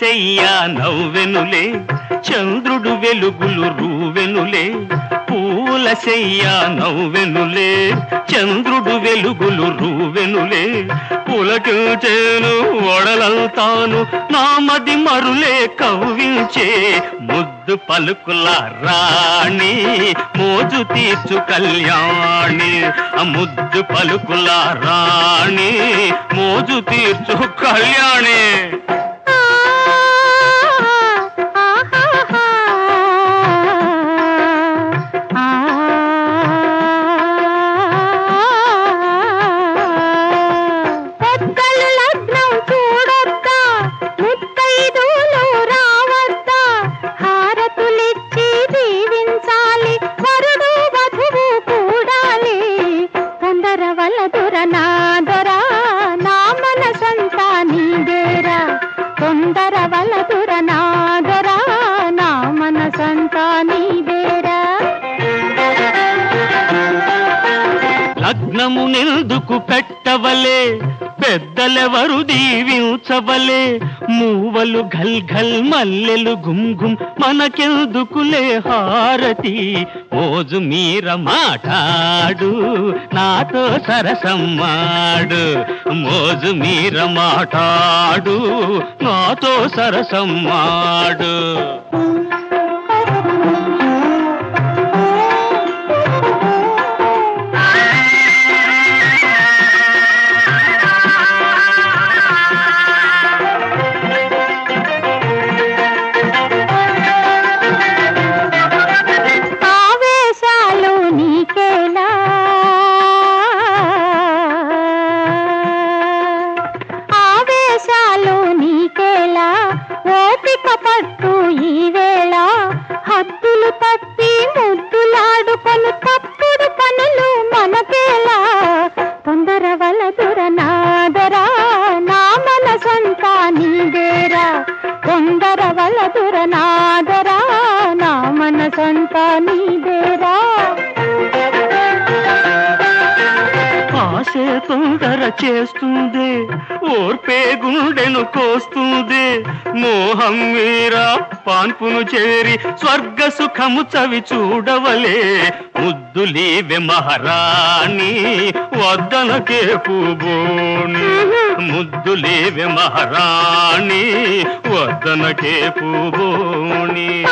శయ్య నవ్వెనులే చంద్రుడు వెలుగులు రూవెనులే. పూల శయ్య నవ్వెనులే చంద్రుడు వెలుగులు రూవెనులే. పులకించేను ఒడలంతాను నా మది మరులే కవ్వించే ముద్దు పలుకుల రాణి మోజు తీర్చు కళ్యాణి. ముద్దు పలుకుల రాణి మోజు తీర్చు కళ్యాణి. మనము నిల్దుకు పెట్టవలే పెద్దలెవరు దీవించవలే. మూవలు ఘల్ ఘల్ మల్లెలు గుమ్ గుమ్ మనకెందుకులే హారతి. మోజు మీర మాటాడు నాతో సరసమ్మాడు. మోజు మీర మాటాడు నాతో సరసమ్మాడు. స్వర్గ సుఖము చవి చూడవలే. ముద్దులీవె మహారాణి వద్దనకే పూబోని. ముద్దులేవె మహారాణి వద్దనకే పూబోని.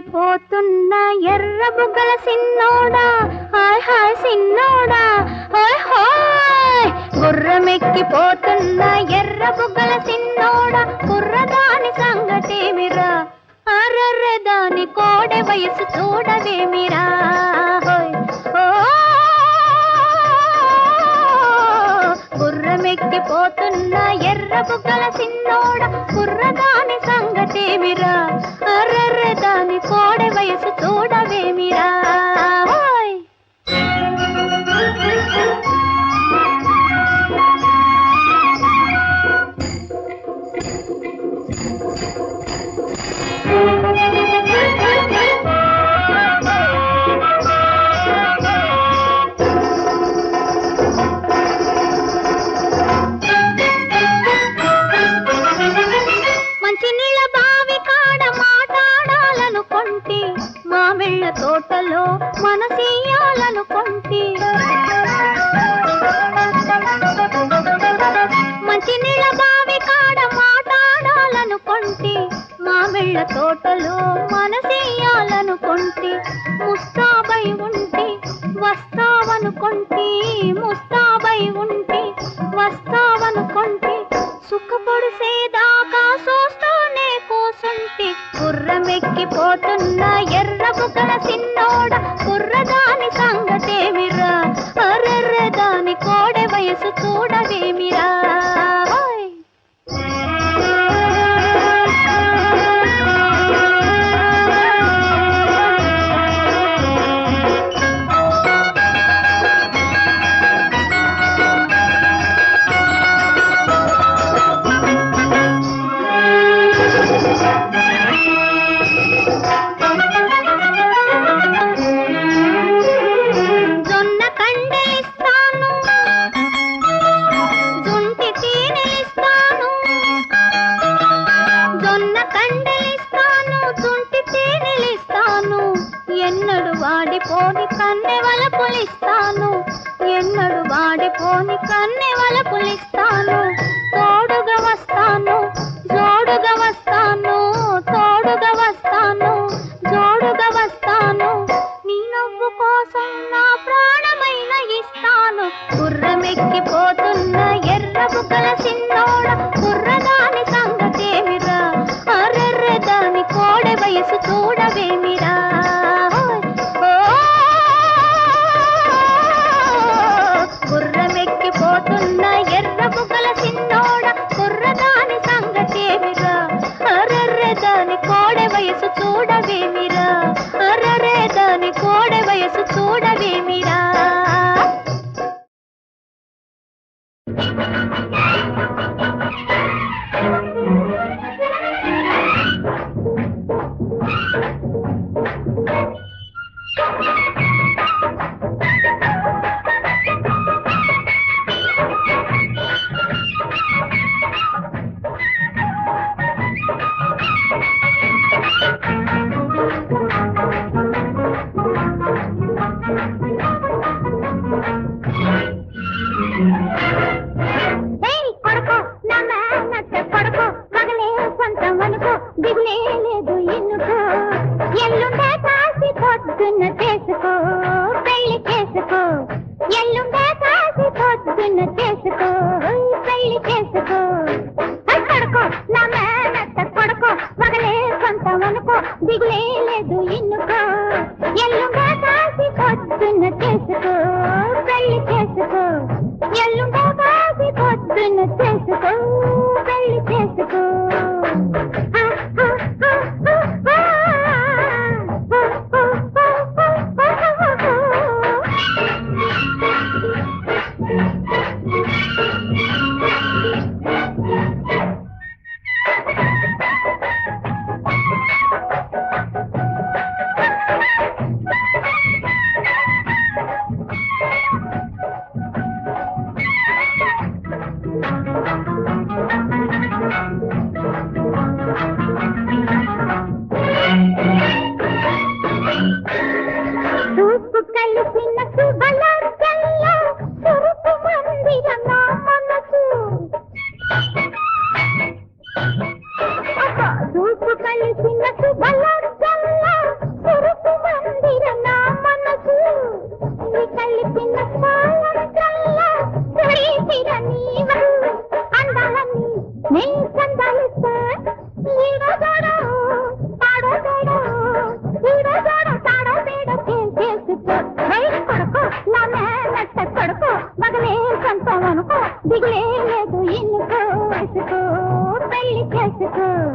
పోతున్న ఎర్ర బుగ్గల సిన్నోడా. హాయ్ హాయ్ సిన్నోడా. హాయ్ హాయ్. గుర్రమెక్కిపోతున్న ఎర్ర బుగ్గల సిన్నోడా. కుర్రదాని సంగతేమిరా? అర్రర్రె దాని కోడె వయసు చూడవేమిరా గుర్రమెక్కి పోతున్న గుర్రమెక్కిపోతున్న ఎర్ర బుగ్గల సిన్నోడా. సుఖపడిసేదాకా చూస్తూనే కూసుంటి కుర్రమెక్కిపోతున్న అనుకో దిగులే ఎల్లుండ Two.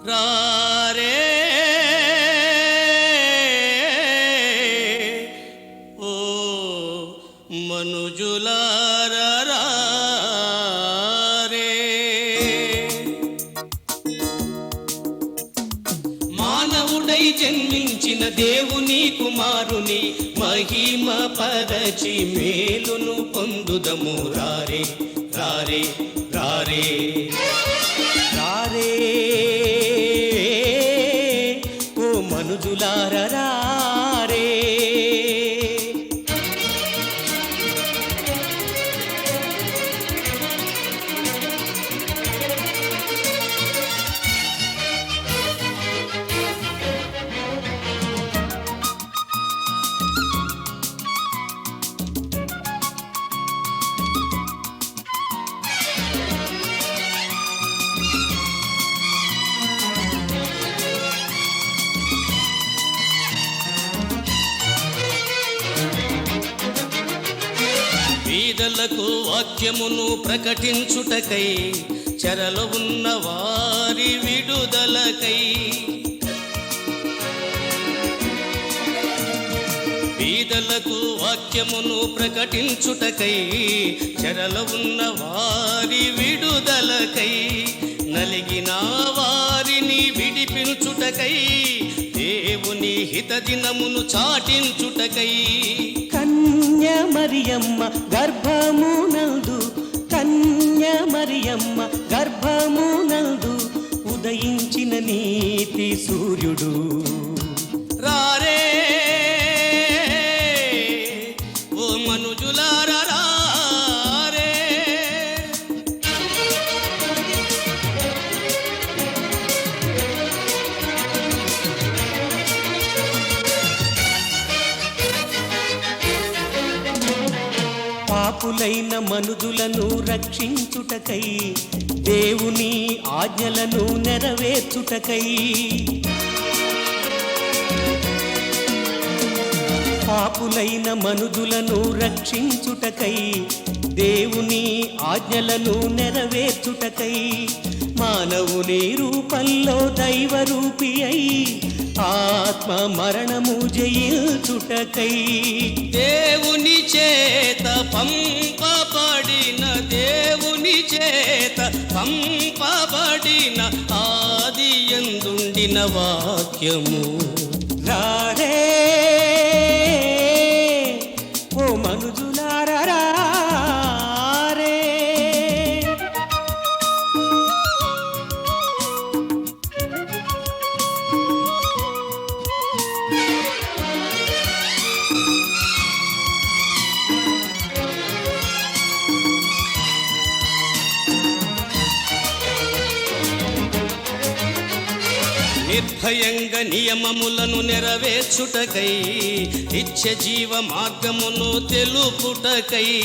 రారే ఓ మనుజులార మానవుడై జన్మించిన దేవుని కుమారుని మహిమ పరచి మేలును పొందుదము రారే రారే రారే వాక్యమును ప్రకటించుటకై చెరలు ఉన్న వారి విడుదలకై. వీధలకు వాక్యమును ప్రకటించుటకై చెరలో ఉన్న వారి విడుదలకై. నలిగిన వారిని విడిపించుటకై హిత దినమును చాటించుటకై. కన్య మరియమ్మ గర్భమునందు కన్య మరియమ్మ గర్భమునందు ఉదయించిన నీతి సూర్యుడు. రారే పాపులైన మనుజులను రక్షించుటకై దేవుని ఆజ్ఞలను నెరవేర్చుటకై. పాపులైన మనుజులను రక్షించుటకై దేవుని ఆజ్ఞలను నెరవేర్చుటకై. మానవుని రూపంలో దైవరూపి అయి ఆత్మ మరణము జయించుటకై దేవుని చేత పంపబడిన దేవుని చేత పంపబడిన ఆది ఎందుండిన వాక్యము. రారే నిర్భయంగా నియమములను నెరవేర్చుటకై నిత్య జీవ మార్గమును తెలుపుటకై.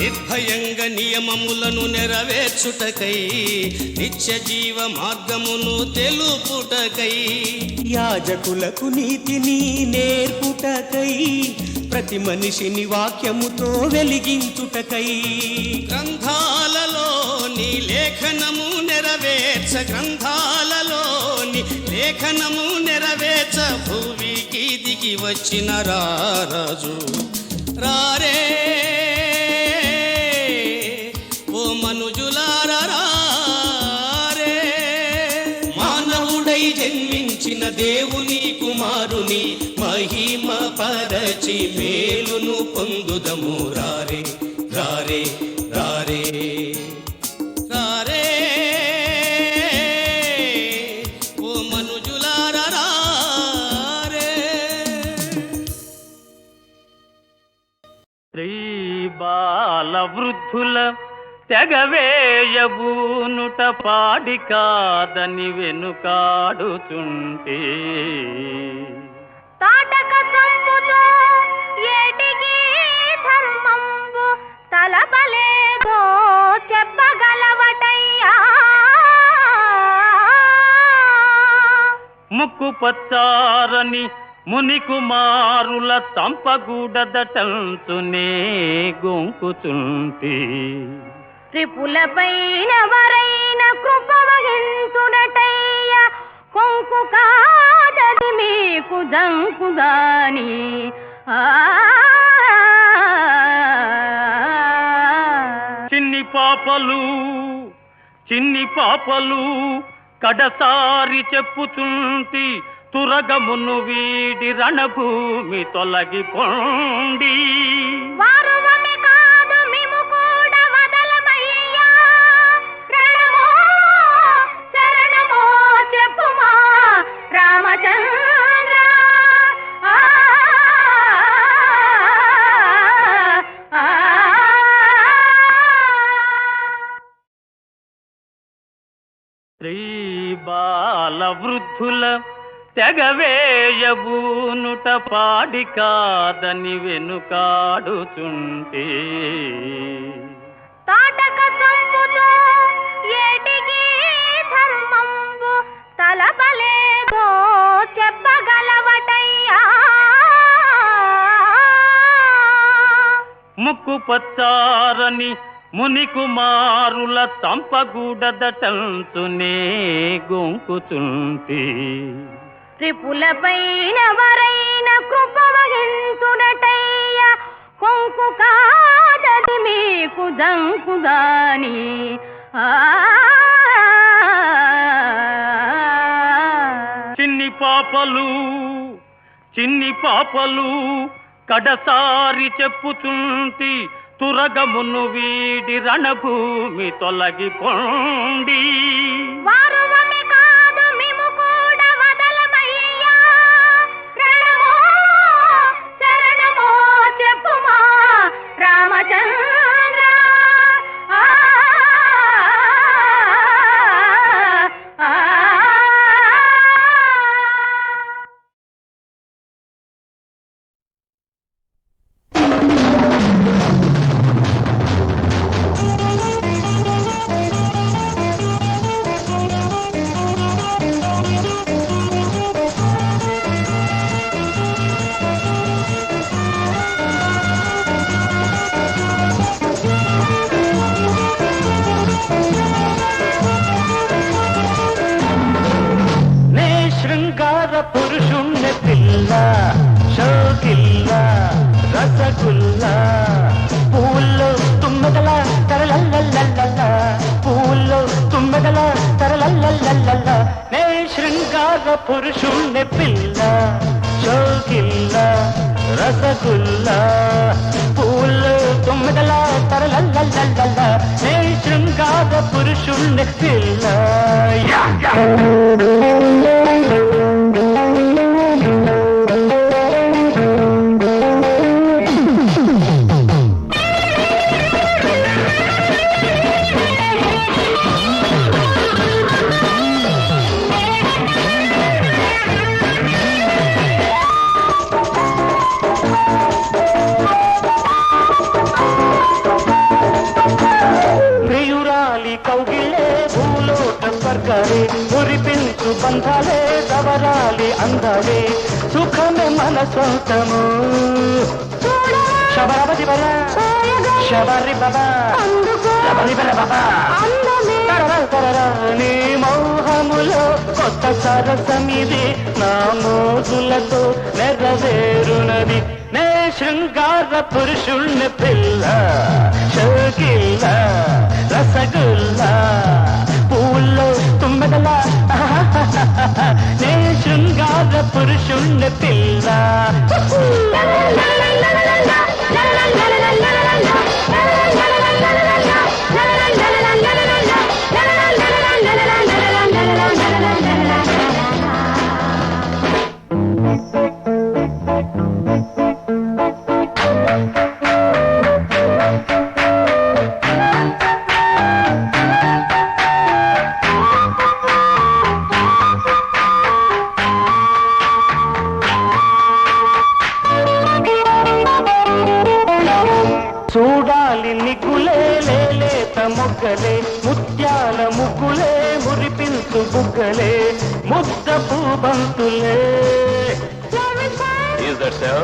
నిర్భయంగా నియమములను నెరవేర్చుటకై నిత్య జీవ మార్గమును తెలుపుటకై. యాజకులకు నీతిని నేర్పుటకై ప్రతి మనిషిని వాక్యముతో వెలిగించుటకై. నీ లేఖనము నెరవేర్చ గ్రంథాలలోని లేఖనము నెరవేర్చ భూమికి దిగి వచ్చిన రారాజు రారే ఓ మనుజులారే మానవుడై జన్మించిన దేవుని కుమారుని మహిమ పరచి మేలును పొందుదము. రారే రారే బుద్ధుల తెగవేయబూనుట పాడి కాదని వెనుకాడుచుంటే. తలపలేదో చెప్పగలవటయ్యా. ముక్కు పచ్చారని ముని కుమారుల తంపగూడదటంచునే గొంకుచుంటి త్రిపులపైన వరైన కృప వహించుడటయ్య కొంకు కాదది మీకు దంకుదాని ఆ. చిన్ని పాపలు చిన్ని పాపలు కడసారి చెప్పుచుంటి. తురగమును వీడి రణభూమి ఆ, ఆ. శ్రీ బాల వృద్ధుల తెగవేయబూనుట పాడి కాదని వెనుకాడుచుంటే. తాటక చంపుతో ఏటికి ధర్మంబు తలపలేదో చెప్పగలవటయ్యా. ముక్కు పచ్చారని ముని కుమారుల తంపగూడదటంచునే గొంకుచుంటి. త్రిపులపైన వరైన కృప వహించుడటయ్య కొంకు కాదది మీకు దంకుదాని చిన్ని పాపలు చిన్ని పాపలు కడసారి చెప్పుచుంటి తురగమును వీడి రణభూమి తొలగిపోండి వారువమి రసగుల్ల పూల్లో తుమ్మెదల తరలల్లల్లల్ల పూల్లో తుమ్మెదల తరలల్లల్లల్ల నే శృంగార పురుషుణ్ణి పిల్ల షోకిల్ల రసగుల్ల పూల్లో తుమ్మెదల తరలల్లల్లల్ల నే శృంగార పురుషుణ్ణి పిల్ల సరసమిది నా మోజులతో నెరవేరునది. నే శృంగార పురుషుణ్ణి పిల్ల షోకిల్ల మొగ్గలే ముత్యాల ముగ్గులే మురిపించు ముద్దు బుగ్గలే ముద్ద పూబంతులే Is that so?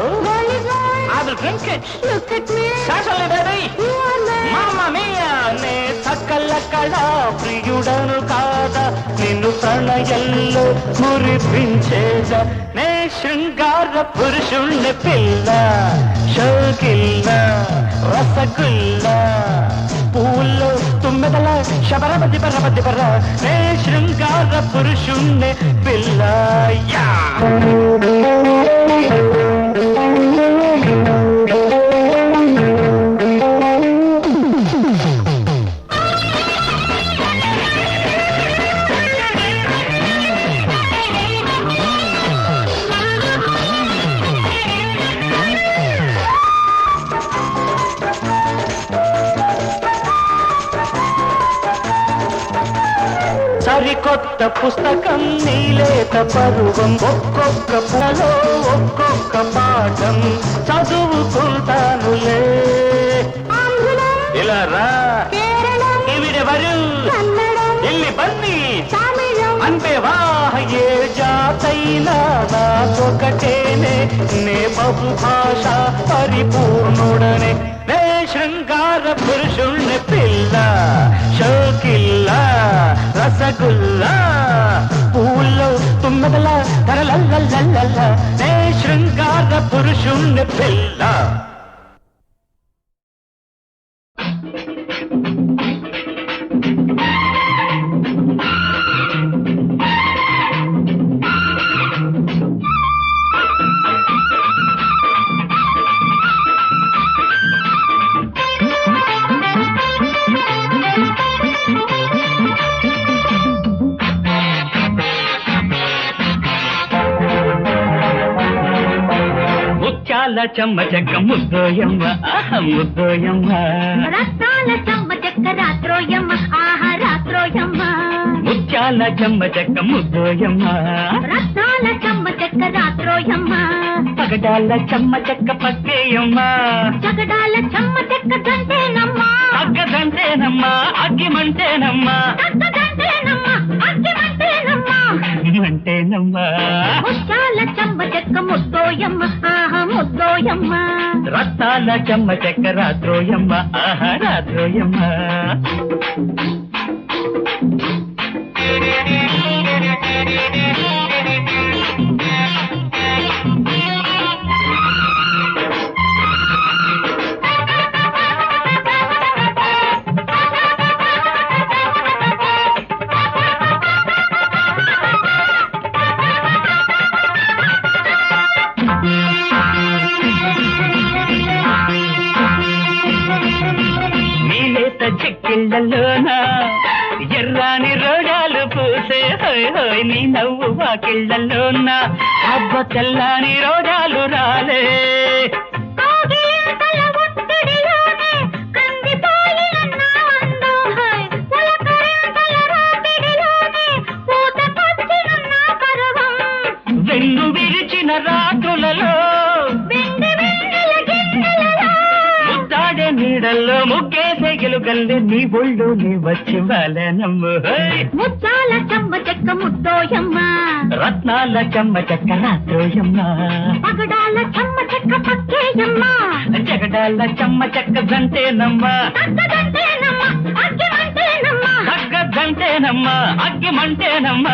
I will drink it. Look at me. Certainly, baby. మామ మియా నే సకల కళా ప్రియుడను కాదా నిన్ను ప్రణయంలో మురిపించేద నే శృంగార పురుషుణ్ణి పిల్ల షోకిల్ల రసగుల్ల పూల్లో తుమ్మెదల శబరబది బరబది బర నే శృంగార పురుషుణ్ణి పిల్ల యా సరికొత్త పుస్తకం నీలేత పరువం ఒక్కొక్క పులో ఒక్కొక్క పాఠం చదువుకుంటానులే ఆంధ్రులం, ఇలా రా కేరళం, ఇవిడెవరు కన్నడం, ఎల్లి బన్ని తమిళం, అంటే వాహ ఏ జాతైనా నాకొకటేనే నే బహుభాష పరిపూర్ణుడనే నే శృంగార పురుషుణ్ణి పిల్ల షోకిల్ల రసగుల్లా పూల్లో తుమ్మదల తరలల్లల్లల్ల నే శృంగార పురుషుణ్ణి పిల్ల. చెమ్మ చెక్క ముద్దోయమ్మ. ముద్దోయమ్మ. రత్నాల చెమ్మ చెక్క రాత్రోయమ్మ. ఆహా రాత్రోయమ్మ. ముత్యాల చెమ్మ చెక్క ముద్దోయమ్మ. రత్నాల చెమ్మ చెక్క రాత్రోయమ్మ. పగడాల చెమ్మ చెక్క పక్కేయమ్మ. జగడాల చెమ్మ చెక్క గంటేనమ్మ అగ్గిమంటేనమ్మ అక్కడంటేనమ్మ ముద్దోయమ్మ రత్నాల చెమ్మ చెక్క రాత్రోయమ్మ ఆహ రాత్రోయమ్మ నవ్వు వాకిళ్ళలోన అబ్బ తెల్లాని రోగాలు రాలే. వెన్ను విరిచిన గిన్నెలలో. ముద్దాడే నీడల్లో ముగ్గేసే గెలుగల్లి నీ ఒళ్ళు నీ వచ్చి వాలనమ్ము. హోయ్ ముచ్చాల చెక్క ముద్దోయమ్మ రత్నాల చెమ్మ చెక్క రాత్రోయమ్మ పగడాల చెమ్మ చెక్క పక్కేయమ్మ. జగడాల చెమ్మ చెక్క తగ్గదంటేనమ్మ అగ్గిమంటేనమ్మ తగ్గదంటేనమ్మ అగ్గిమంటేనమ్మ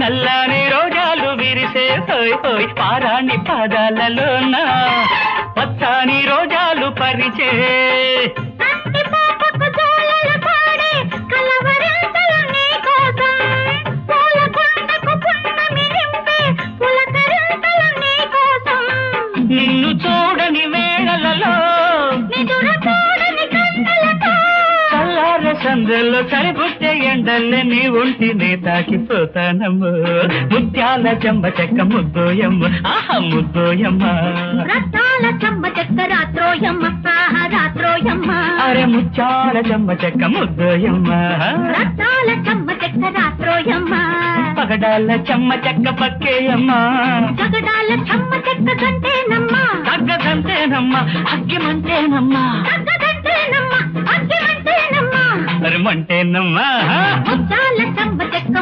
నల్లని రోజాలు విరిసే హోయ్ హోయ్ పారాణి పాదాలలోన పచ్చాని రోజాలు పరిచే. సందులో సరిపుట్టే ఎండల్లే నీ ఒంటిని తాకిపోతానమ్ము. ముత్యాల చెమ్మ చెక్క ముద్దోయమ్మ. ఆహా ముద్దోయమ్మ. రత్నాల చెమ్మ చెక్క రాత్రోయమ్మ. ఆహా రాత్రోయమ్మ. అరే ముత్యాల చెమ్మ చెక్క ముద్దోయమ్మ. రత్నాల చెమ్మ చెక్క రాత్రోయమ్మ. పగడాల చెమ్మ చెక్క పక్కేయమ్మ. జగడాల చెమ్మ చెక్క గంటేనమ్మా తగ్గదంతేనమ్మా అగ్గిమంటేనమ్మా. తగ్గదంటేనమ్మా అగ్గిమంటేనమ్మా. మంటేనమ్మా చెమ్మ చెక్క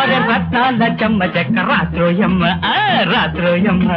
అరే రత్నాల చెమ్మ చెక్క రాత్రోయమ్మ. రాత్రోయమ్మ.